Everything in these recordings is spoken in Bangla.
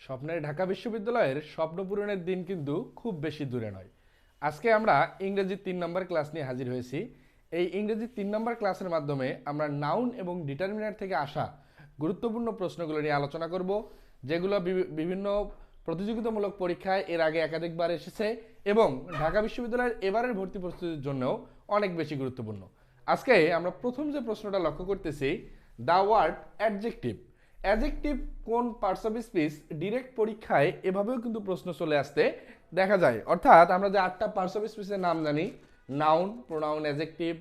স্বপ্নের ঢাকা বিশ্ববিদ্যালয়ের স্বপ্ন পূরণের দিন কিন্তু খুব বেশি দূরে নয়। আজকে আমরা ইংরেজি তিন নম্বর ক্লাস নিয়ে হাজির হয়েছি। এই ইংরেজি তিন নম্বর ক্লাসের মাধ্যমে আমরা নাউন এবং ডিটারমিনার থেকে আসা গুরুত্বপূর্ণ প্রশ্নগুলো নিয়ে আলোচনা করব, যেগুলো বিভিন্ন প্রতিযোগিতামূলক পরীক্ষায় এর আগে একাধিকবার এসেছে এবং ঢাকা বিশ্ববিদ্যালয়ের এবারের ভর্তি প্রস্তুতির জন্যও অনেক বেশি গুরুত্বপূর্ণ। আজকে আমরা প্রথম যে প্রশ্নটা লক্ষ্য করতেছি দ্য ওয়ার্ড অ্যাডজেক্টিভ অ্যাডজেক্টিভ কোন পার্টস অফ স্পিচ ডিরেক্ট পরীক্ষায় এভাবেও কিন্তু প্রশ্ন চলে আসতে দেখা যায়। অর্থাৎ আমরা যে আটটা পার্টস অফ স্পিচের নাম জানি noun pronoun adjective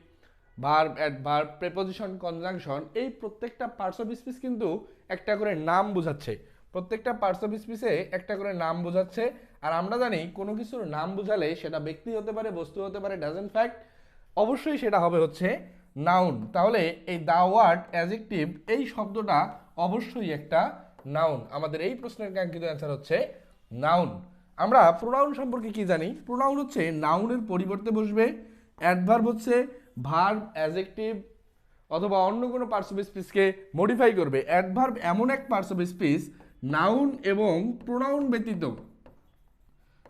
verb adverb preposition conjunction এই প্রত্যেকটা পার্টস অফ স্পিচ কিন্তু একটা করে নাম বোঝাচ্ছে। প্রত্যেকটা পার্টস অফ স্পিচে একটা করে নাম বোঝাচ্ছে। আর আমরা জানি কোনো কিছুর নাম বোঝালে সেটা ব্যক্তি হতে পারে, বস্তু হতে পারে ডাজেন ফ্যাক্ট অবশ্যই সেটা হবে হচ্ছে নাউন তাহলে এই দা ওয়ার্ড অ্যাজেক্টিভ এই শব্দটা অবশ্যই একটা নাউন আমাদের এই প্রশ্নের কাঙ্ক্ষিত অ্যান্সার হচ্ছে নাউন আমরা প্রোনাউন সম্পর্কে কি জানি? প্রোনাউন হচ্ছে নাউনের পরিবর্তে বসবে অ্যাডভার্ব হচ্ছে ভার্ব অ্যাজেক্টিভ অথবা অন্য কোনো পার্টস অফ স্পিচকে মডিফাই করবে। অ্যাডভার্ব এমন এক পার্টস অফ স্পিচ নাউন এবং প্রোনাউন ব্যতীত।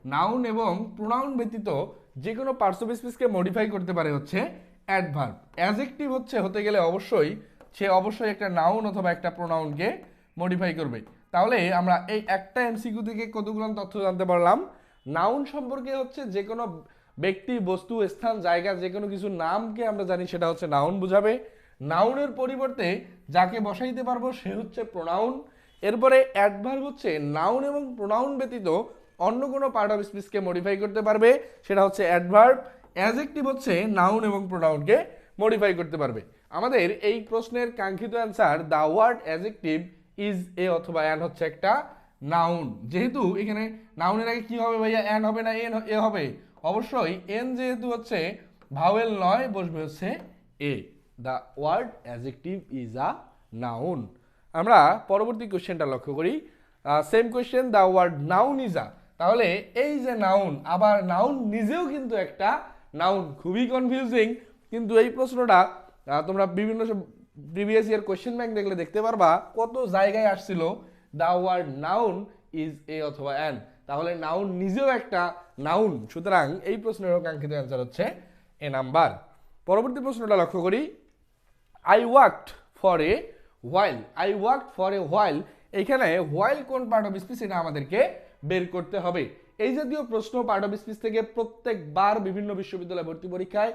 নাউন এবং প্রোনাউন ব্যতীত যে কোনো পার্টস অফ স্পিচকে মডিফাই করতে পারে হচ্ছে অ্যাডভার্ব অ্যাজেক্টিভ হচ্ছে হতে গেলে অবশ্যই সে অবশ্যই একটা নাউন অথবা একটা প্রোনাউনকে মডিফাই করবে। তাহলে আমরা এই একটা এমসিকিউ থেকে কতগুলো তথ্য জানতে পারলাম? নাউন সম্পর্কে হচ্ছে যে কোনো ব্যক্তি, বস্তু, স্থান, জায়গা, যে কোনো কিছু নামকে আমরা জানি, সেটা হচ্ছে নাউন বোঝাবে। নাউনের পরিবর্তে যাকে বসাইতে পারব, সে হচ্ছে প্রোনাউন এরপরে অ্যাডভার্ব হচ্ছে নাউন এবং প্রোনাউন ব্যতীত অন্য কোনো পার্ট অফ স্পিচকে মডিফাই করতে পারবে, সেটা হচ্ছে অ্যাডভার্ব অ্যাজেক্টিভ হচ্ছে নাউন এবং প্রোনাউনকে মডিফাই করতে পারবে। আমাদের এই প্রশ্নের কাঙ্ক্ষিত answer the word adjective is a অথবা অ্যান হচ্ছে একটা নাউন যেহেতু এখানে নাউনের আগে কি হবে ভাইয়া? অ্যান হবে না এন এ হবে। অবশ্যই এন যেহেতু হচ্ছে ভাওয়েল নয়, বসবে হচ্ছে a the word adjective is a noun আমরা পরবর্তী কোশ্চেনটা লক্ষ্য করি। Same question the word noun is a তাহলে এই যে নাউন আবার নাউন নিজেও কিন্তু একটা নাউন খুবই কনফিউজিং কিন্তু এই প্রশ্নটা তোমরা বিভিন্ন প্রিভিয়াস ইয়ার কোয়েশ্চেন ব্যাংক দেখলে দেখতে পারবা কত জায়গায় আসছিল the word noun is a অথবা অ্যান তাহলে নাউন নিজেও একটা নাউন সুতরাং এই প্রশ্নের কাঙ্ক্ষিত অ্যান্সার হচ্ছে এ নাম্বার পরবর্তী প্রশ্নটা লক্ষ্য করি। I worked for a while I worked for a while এইখানে হোয়াইল কোন পার্ট অফ স্পিচ এটা আমাদেরকে বের করতে হবে। এই জাতীয় প্রশ্ন পার্ট অফ স্পিচ থেকে প্রত্যেকবার বিভিন্ন বিশ্ববিদ্যালয় ভর্তি পরীক্ষায়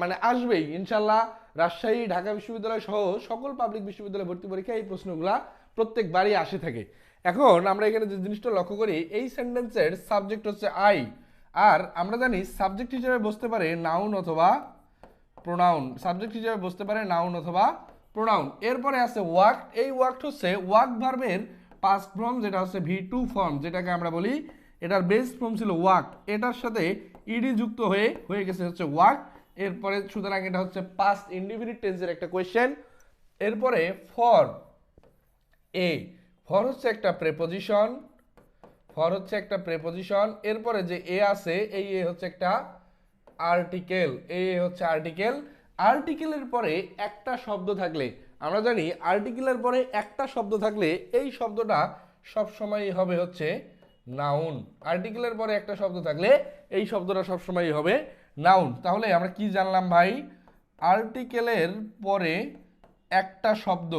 মানে আসবেই। ইনশাল্লাহ রাজশাহী, ঢাকা বিশ্ববিদ্যালয় সহ সকল পাবলিক বিশ্ববিদ্যালয় ভর্তি পরীক্ষায় এই প্রশ্নগুলা প্রত্যেকবারই আসে থাকে। এখন আমরা এখানে যে জিনিসটা লক্ষ্য করি, এই সেন্টেন্সের সাবজেক্ট হচ্ছে আই আর আমরা জানি সাবজেক্ট হিসেবে বসতে পারে নাউন অথবা প্রোনাউন সাবজেক্ট হিসেবে বসতে পারে নাউন অথবা প্রোনাউন এরপরে আছে ওয়ার্ক এই ওয়ার্ক হচ্ছে ওয়ার্ক ভার্বের পাস্ট ফর্ম যেটা হচ্ছে ভি টু ফর্ম যেটাকে আমরা বলি এটার বেস ফর্ম ছিল ওয়াক এটার সাথে ইডি যুক্ত হয়ে হয়ে গেছে হচ্ছে ওয়াক এরপরে সুতরাং এটা হচ্ছে পাস্ট ইন্ডিভিনিট টেন্সের একটা কোয়েশ্চেন এরপরে ফর এ ফর হচ্ছে একটা প্রেপোজিশন ফর হচ্ছে একটা প্রেপোজিশন এরপরে যে এ আছে, এই এ হচ্ছে একটা আর্টিকেল এ হচ্ছে আর্টিকেল আর্টিকেলের পরে একটা শব্দ থাকলে, আমরা জানি আর্টিকেলের পরে একটা শব্দ থাকলে এই শব্দটা সব সময় হবে হচ্ছে নাউন। আর্টিকেলের পরে একটা শব্দ থাকলে এই শব্দটা সব সময় হবে নাউন। তাহলে আমরা কি জানলাম ভাই? আর্টিকেলের পরে একটা শব্দ।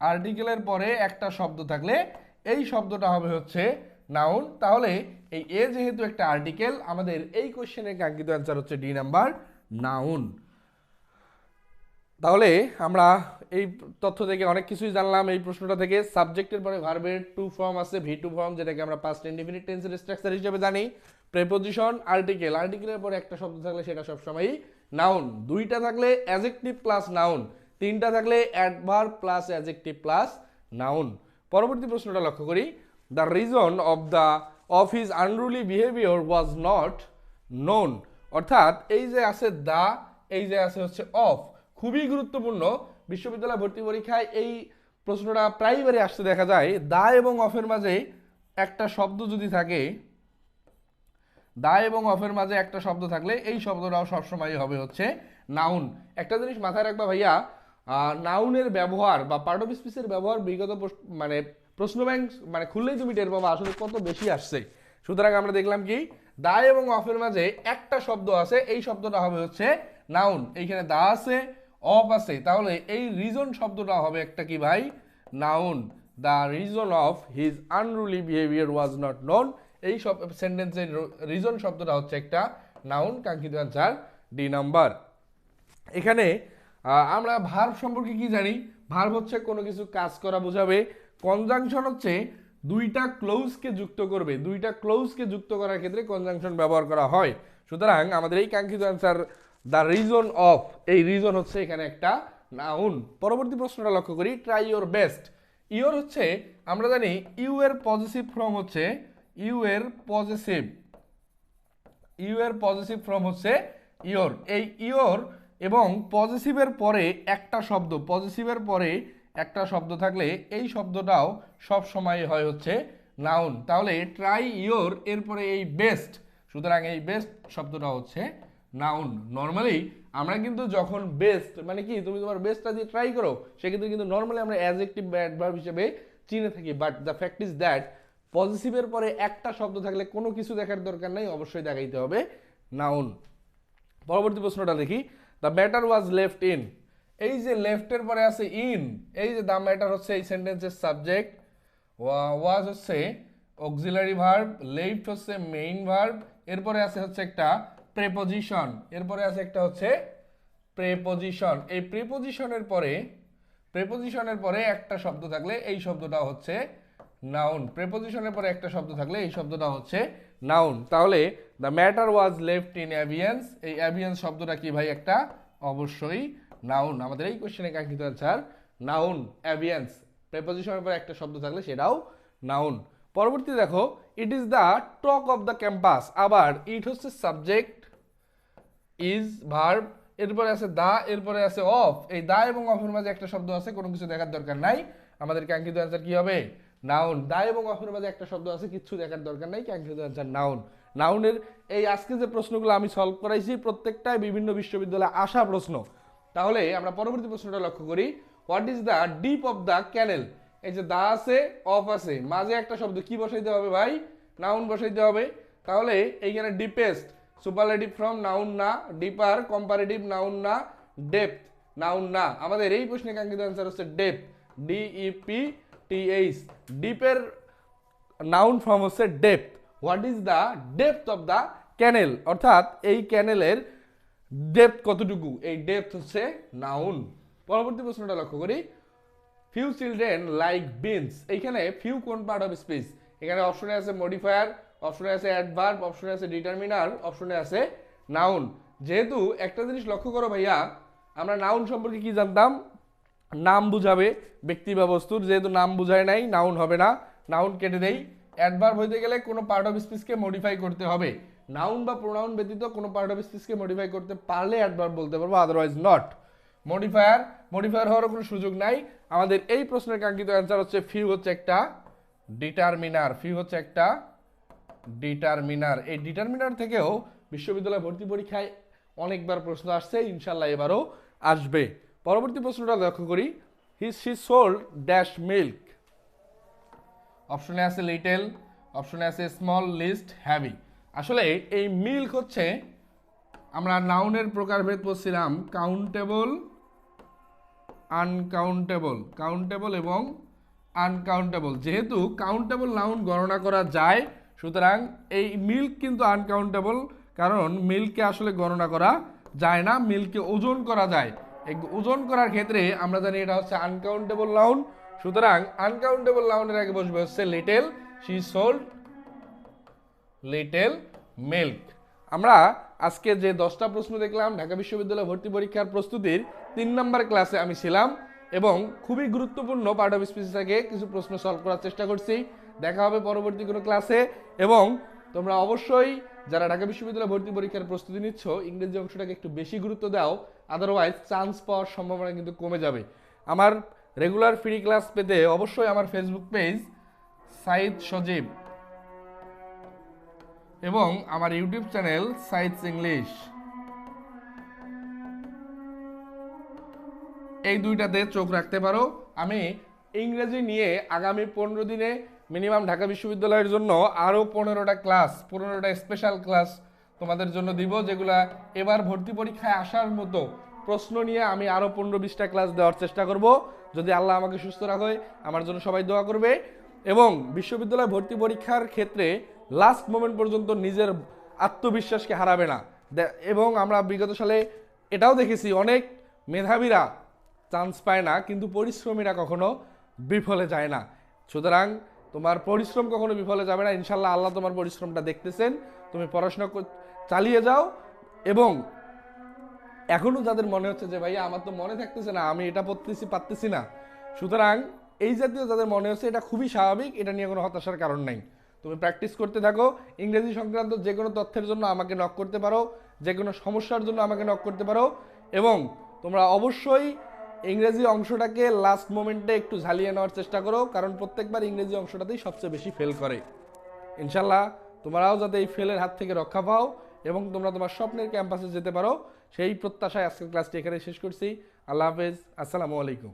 আর্টিকেলের পরে একটা শব্দ থাকলে এই শব্দটা হবে হচ্ছে নাউন। তাহলে এই এ যেহেতু একটা আর্টিকেল আমাদের এই কোশ্চেনের কাঙ্ক্ষিত অ্যান্সার হচ্ছে ডি নাম্বার নাউন। তাহলে আমরা এই তথ্য থেকে অনেক কিছুই জানলাম। এই প্রশ্নটা থেকে সাবজেক্টের পরে ভার্বের টু ফর্ম আছে, ভি টু ফর্ম, যেটাকে আমরা পাস্ট ইনডিফিনিট টেন্সের স্ট্রাকচার হিসেবে জানি। প্রেপোজিশন আর্টিকেল আর্টিকেলের পরে একটা শব্দ থাকলে সেটা সবসময়ই নাউন দুইটা থাকলে অ্যাজেক্টিভ প্লাস নাউন তিনটা থাকলে adverb plus adjective plus noun পরবর্তী প্রশ্নটা লক্ষ্য করি। The reason of the of his unruly behaviour was not known অর্থাৎ এই যে আছে দা এই যে আছে হচ্ছে অফ খুবই গুরুত্বপূর্ণ। বিশ্ববিদ্যালয় ভর্তি পরীক্ষায় এই প্রশ্নটা প্রায়বারই আসতে দেখা যায়। দা এবং অফের মাঝে একটা শব্দ যদি থাকে দা এবং অফের মাঝে একটা শব্দ থাকলে এই শব্দটাও সবসময় হবে হচ্ছে নাউন একটা জিনিস মাথায় রাখবা ভাইয়া নাউনের ব্যবহার বা পার্ট অফ স্পিচের ব্যবহার বিগত মানে প্রশ্ন ব্যাংক মানে খুললেই তুমি টের পাবা আসলে কত বেশি আসছে। সুতরাং আমরা দেখলাম কি দা এবং অফের মাঝে একটা শব্দ আছে, এই শব্দটা হবে হচ্ছে নাউন এইখানে দা আছে অফ আছে। তাহলে এই রিজন শব্দটা হবে একটা কি ভাই? Noun the reason of his unruly behaviour was not known এই সব সেন্টেন্সের রিজন শব্দটা হচ্ছে একটা নাউন কাঙ্ক্ষিত অ্যান্সার ডি নাম্বার এখানে আমরা ভার্ব সম্পর্কে কি জানি? ভার্ব হচ্ছে কোনো কিছু কাজ করা বোঝাবে। কনজাংশন হচ্ছে দুইটা ক্লোজকে যুক্ত করবে। দুইটা ক্লোজকে যুক্ত করার ক্ষেত্রে কনজাংশন ব্যবহার করা হয়। সুতরাং আমাদের এই কাঙ্ক্ষিত অ্যান্সার দ্য রিজন অফ এই রিজন হচ্ছে এখানে একটা নাউন পরবর্তী প্রশ্নটা লক্ষ্য করি ট্রাই ইউর বেস্ট ইউর হচ্ছে, আমরা জানি ইউ এর পজিটিভ ফর্ম হচ্ছে ইউ এর পজিটিভ ইউ এর পজিটিভ ফর্ম হচ্ছে ইওর এই ইওর এবং পজিটিভের পরে একটা শব্দ পজিটিভের পরে একটা শব্দ থাকলে এই শব্দটাও সব সময় হয় হচ্ছে নাউন তাহলে ট্রাই ইওর এরপরে এই বেস্ট সুতরাং এই বেস্ট শব্দটা হচ্ছে নাউন নর্মালি আমরা কিন্তু যখন বেস্ট মানে কি, তুমি তোমার বেস্টটা দিয়ে ট্রাই করো, সেক্ষেত্রে কিন্তু নর্মালি আমরা অ্যাজেক্টিভ অ্যাডভার্ব হিসেবে চিনে থাকি but the fact is that পজিটিভের পরে একটা শব্দ থাকলে কোনো কিছু দেখার দরকার নেই, অবশ্যই দেখাইতে হবে নাউন পরবর্তী প্রশ্নটা দেখি the matter was left in এই যে লেফটের পরে আছে ইন এই যে দ্য ম্যাটার হচ্ছে এই সেন্টেন্সের সাবজেক্ট ওয়াজ হচ্ছে অক্সিলারি ভার্ব লেফট হচ্ছে মেইন ভার্ব এরপরে আছে হচ্ছে একটা প্রেপোজিশন এরপরে আছে একটা হচ্ছে প্রেপোজিশন এই প্রেপোজিশনের পরে প্রেপোজিশনের পরে একটা শব্দ থাকলে এই শব্দটা হচ্ছে নাউন প্রেপোজিশনের পরে একটা শব্দ থাকলে এই শব্দটা হচ্ছে নাউন তাহলে the matter was left in abeyance এই অ্যাভিয়েন্স শব্দটা কি ভাই একটা? অবশ্যই নাউন আমাদের এই কোশ্চেনে কাঙ্ক্ষিত আনসার নাউন অ্যাভিয়েন্স প্রেপোজিশনের পরে একটা শব্দ থাকলে সেটাও নাউন পরবর্তী দেখো it is the talk of the campus আবার ইট হচ্ছে সাবজেক্ট ইজ ভার্ব এরপরে আছে দা, এরপরে আছে অফ এই দা এবং অফের মাঝে একটা শব্দ আছে, কোনো কিছু দেখার দরকার নাই। আমাদের কাঙ্ক্ষিত অ্যান্সার কি হবে? নাউন দা এবং অফের মাঝে একটা শব্দ আছে কিচ্ছু দেখার দরকার নাই কাঙ্ক্ষিত অ্যান্সার নাউন নাউনের এই আজকে যে প্রশ্নগুলো আমি সলভ করাইছি, প্রত্যেকটাই বিভিন্ন বিশ্ববিদ্যালয়ে আসা প্রশ্ন। তাহলে আমরা পরবর্তী প্রশ্নটা লক্ষ্য করি। What is the deep of the canal এই যে দা আছে অফ আছে, মাঝে একটা শব্দ কি বসাইতে হবে ভাই? নাউন বসাইতে হবে। তাহলে এইখানে ডিপেস্ট সুপারলেটিভ ফ্রম নাউন না ডিপার কম্পারেটিভ নাউন না ডেপথ নাউন না আমাদের এই প্রশ্নে কাঙ্ক্ষিত অ্যান্সার হচ্ছে dep D E P T H ডিপের noun form হচ্ছে depth what is the depth of the canal অর্থাৎ এই ক্যানেলের ডেপথ কতটুকু? এই ডেপথ হচ্ছে নাউন পরবর্তী প্রশ্নটা লক্ষ্য করি। ফিউ চিলড্রেন লাইক বিনস এইখানে ফিউ কোন পার্ট অফ স্পিচ এখানে অপশনে আছে মডিফায়ার অপশনে আছে অ্যাডভার্ব অপশনে আছে ডিটারমিনার অপশনে আছে নাউন যেহেতু একটা জিনিস লক্ষ্য করো ভাইয়া, আমরা নাউন সম্পর্কে কি জানতাম? নাম বুঝাবে ব্যক্তি বা বস্তুর। যেহেতু নাম বুঝায় নাই নাউন হবে না। নাউন কেটে দেই। অ্যাডভার্ব হইতে গেলে কোনো পার্ট অফ স্পিচকে মডিফাই করতে হবে। নাউন বা প্রোনাউন ব্যতীত কোনো পার্ট অফ স্পিচকে মডিফাই করতে পারলে অ্যাডভার্ব বলতে পারব আদারওয়াইজ নট মডিফায়ার মডিফায়ার হওয়ার কোনো সুযোগ নাই। আমাদের এই প্রশ্নের কাঙ্ক্ষিত অ্যান্সার হচ্ছে ফিউ হচ্ছে একটা ডিটারমিনার ফিউ হচ্ছে একটা ডিটারমিনার এই ডিটারমিনার থেকেও বিশ্ববিদ্যালয় ভর্তি পরীক্ষায় অনেকবার প্রশ্ন আসছে, ইনশাল্লাহ এবারও আসবে। পরবর্তী প্রশ্নটা লক্ষ্য করি। His she sold dash milk অপশনে আছে লিটেল অপশনে আছে স্মল লিস্ট হ্যাভি আসলে এই মিল্ক হচ্ছে, আমরা নাউনের প্রকারভেদ পড়ছিলাম কাউন্টেবল আনকাউন্টেবল কাউন্টেবল এবং আনকাউন্টেবল যেহেতু কাউন্টেবল নাউন গণনা করা যায় সুতরাং এই মিল্ক কিন্তু আনকাউন্টেবল কারণ মিল্ককে আসলে গণনা করা যায় না মিল্ককে ওজন করা যায়। এই ওজন করার ক্ষেত্রে আমরা জানি এটা হচ্ছে আনকাউন্টেবল নাউন সুতরাং আনকাউন্টেবল নাউনের আগে বসবে হচ্ছে little she sold little milk আমরা আজকে যে দশটা প্রশ্ন দেখলাম, ঢাকা বিশ্ববিদ্যালয় ভর্তি পরীক্ষার প্রস্তুতির, তিন নম্বর ক্লাসে আমি ছিলাম। এবং খুবই গুরুত্বপূর্ণ পার্ট অফ স্পিচ থেকে কিছু প্রশ্ন সলভ করার চেষ্টা করছি। দেখা হবে পরবর্তী কোনো ক্লাসে এবং তোমরা অবশ্যই যারা ঢাকা বিশ্ববিদ্যালয় ভর্তি পরীক্ষার প্রস্তুতি নিচ্ছ, ইংরেজি অংশটাকে একটু বেশি গুরুত্ব দাও আদারওয়াইজ চান্স পাওয়ার সম্ভাবনা কিন্তু কমে যাবে। আমার রেগুলার ফ্রি ক্লাস পেতে অবশ্যই আমার ফেসবুক পেজ সাইদ সজীব এবং আমার ইউটিউব চ্যানেল সাইটস ইংলিশ এই দুইটাতে চোখ রাখতে পারো। আমি ইংরেজি নিয়ে আগামী পনেরো দিনে মিনিমাম ঢাকা বিশ্ববিদ্যালয়ের জন্য আরও পনেরোটা ক্লাস পনেরোটা স্পেশাল ক্লাস তোমাদের জন্য দিব, যেগুলা এবার ভর্তি পরীক্ষায় আসার মতো প্রশ্ন নিয়ে আমি আরও পনেরো বিশটা ক্লাস দেওয়ার চেষ্টা করব। যদি আল্লাহ আমাকে সুস্থ রাখে, আমার জন্য সবাই দোয়া করবে। এবং বিশ্ববিদ্যালয় ভর্তি পরীক্ষার ক্ষেত্রে লাস্ট মোমেন্ট পর্যন্ত নিজের আত্মবিশ্বাসকে হারাবে না। এবং আমরা বিগত সালে এটাও দেখেছি, অনেক মেধাবীরা চান্স পায় না, কিন্তু পরিশ্রমীরা কখনো বিফলে যায় না। সুতরাং তোমার পরিশ্রম কখনো বিফলে যাবে না। ইনশাল্লাহ আল্লাহ তোমার পরিশ্রমটা দেখতেছেন। তুমি পড়াশোনা চালিয়ে যাও এবং এখনও যাদের মনে হচ্ছে যে, ভাইয়া, আমার তো মনে থাকতেছে না, আমি এটা পড়তেছি, পারতেছি না। সুতরাং এই জাতীয় যাদের মনে হচ্ছে, এটা খুবই স্বাভাবিক, এটা নিয়ে কোনো হতাশার কারণ নাই। তুমি প্র্যাকটিস করতে থাকো। ইংরেজি সংক্রান্ত যে কোনো তথ্যের জন্য আমাকে নক করতে পারো। যে কোনো সমস্যার জন্য আমাকে নক করতে পারো। এবং তোমরা অবশ্যই ইংরেজি অংশটাকে লাস্ট মোমেন্টে একটু ঝালিয়ে নেওয়ার চেষ্টা করো, কারণ প্রত্যেকবার ইংরেজি অংশটাতেই সবচেয়ে বেশি ফেল করে। ইনশাল্লাহ, তোমরাও যাতে এই ফেলের হাত থেকে রক্ষা পাও এবং তোমরা তোমার স্বপ্নের ক্যাম্পাসে যেতে পারো, সেই প্রত্যাশায় আজকের ক্লাসটি এখানে শেষ করছি। আল্লাহ হাফেজ, আসসালামু আলাইকুম।